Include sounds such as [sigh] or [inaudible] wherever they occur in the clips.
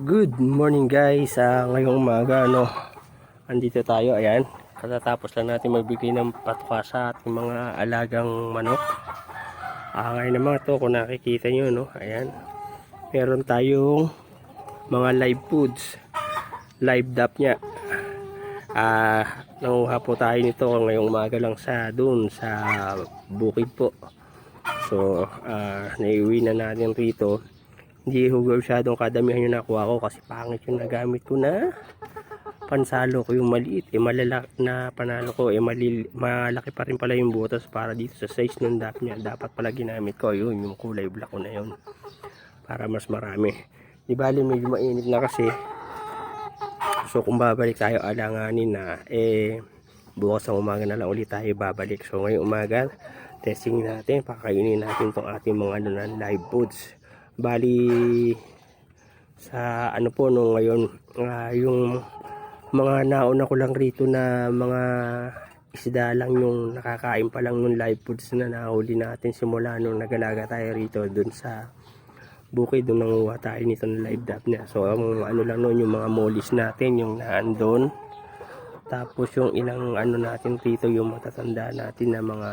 Good morning guys. Ah, ngayong umaga ano, andito tayo ayan. Katatapos lang natin magbigay ng patwa sa ating mga alagang manok. Ah, ngayon naman to kung nakikita nyo no, ayan. Meron tayong mga live foods. Live dap niya. Ah, nanguha po tayo nito ngayong umaga lang sa doon sa bukid po. So, ah, naiuwi na natin rito hindi hugaw masyadong kadamihan yung nakuha ko kasi pangit yung nagamit ko na pansalo ko yung maliit. Eh malala na panalo ko eh malil, malaki pa rin pala yung butas para dito sa size ng dap niya. Dapat pala ginamit ko yun yung kulay black ko na yun. Para mas marami. Di bali medyo mainit na kasi. So kung babalik tayo alanganin na eh bukas ng umaga na lang ulit tayo babalik. So ngayong umaga testing natin pakainin natin tong ating mga ano live foods bali sa ano po no ngayon ah, yung mga nauna ko lang rito na mga isda lang yung nakakain pa lang ng live foods na nahuli natin simula nung nagalaga tayo rito dun sa bukid doon nanguha tayo nito ng live dap niya. So ang ano lang noon yung mga molis natin yung naandon. Tapos yung ilang ano natin rito yung matatanda natin na mga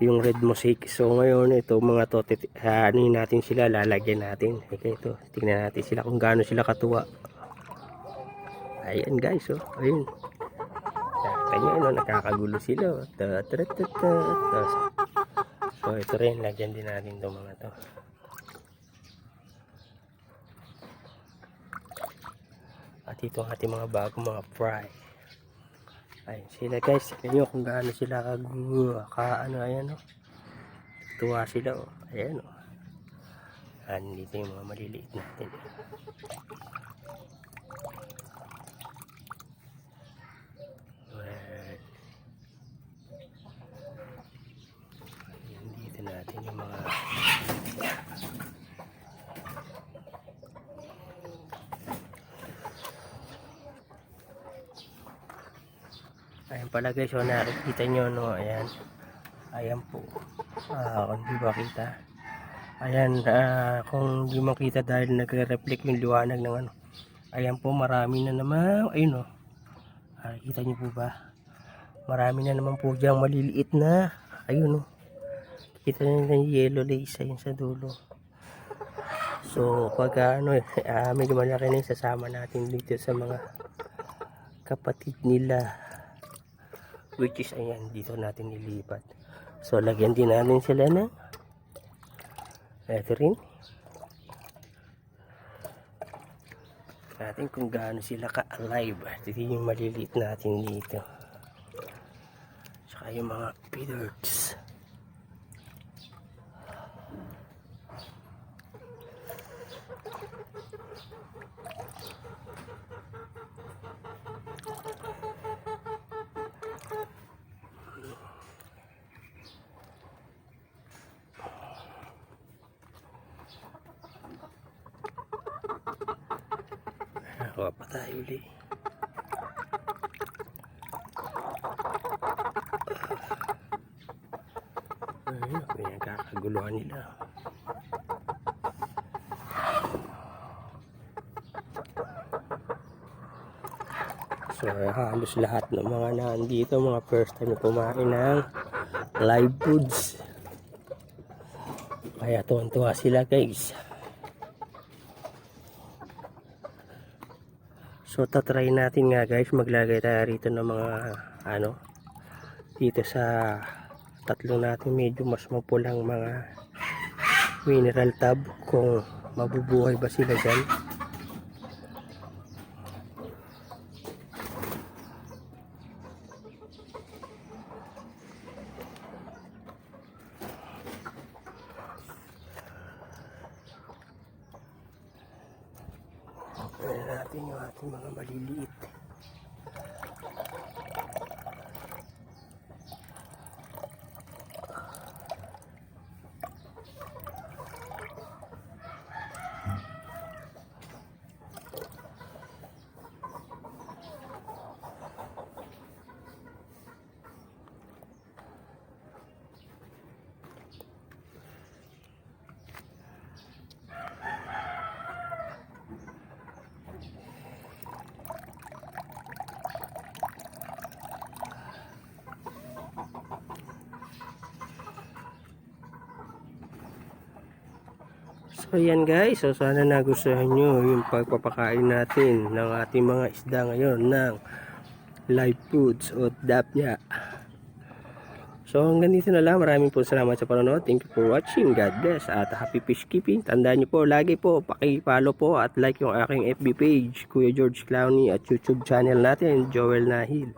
yung red mosaic. So ngayon ito mga to ah, ano natin sila lalagyan natin. Okay ito, tingnan natin sila kung gaano sila katuwa. Ayan guys, oh. Ayun. Kanya ano, nakakagulo sila. Oh. Ta ta ta ta ta. So ito rin, lagyan din natin itong mga to. At ito ang ating mga bagong mga fry. Ayun sila guys, tignan nyo kung gaano sila kag ka ano ayan oh. Tuwa sila oh. Ayan oh. Ayan dito yung mga maliliit natin. Ayan dito natin yung mga Ayan pala guys, so nakikita nyo no, ayan. Ayan po. Ah, kung di ba kita. Ayan, ah, kung di makita dahil nagre-reflect yung liwanag ng ano. Ayan po, marami na naman. Ayun oh. Ah, kita nyo po ba? Marami na naman po diyang maliliit na. Ayun oh. Kita nyo yung yellow lace ayun sa dulo. So, pag ano, eh, [laughs] ah, medyo malaki na yung sasama natin dito sa mga kapatid nila which is ayan dito natin nilipat so lagyan din natin sila ng eto rin natin kung gaano sila ka alive ito yung maliliit natin dito. Saka yung mga feeders Nakuha pa tayo uli. Ayun, pinagkakaguluhan nila. So, halos lahat ng mga nandito, mga first time kumain ng live foods. Kaya tuwan-tuwa sila guys. So tatry natin nga guys maglagay tayo rito ng mga ano dito sa tatlo natin medyo mas mapulang mga mineral tub kung mabubuhay ba sila dyan. Ayan natin yung ating mga maliliit. So yan guys, so sana nagustuhan nyo yung pagpapakain natin ng ating mga isda ngayon ng live foods o dapnya. So hanggang dito na lang, maraming po salamat sa panonood. Thank you for watching. God bless at happy fish keeping. Tandaan nyo po, lagi po, paki-follow po at like yung aking FB page, Kuya George Clowney at YouTube channel natin, Joel Nahil.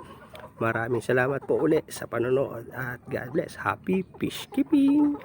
Maraming salamat po uli sa panonood at God bless. Happy fish keeping!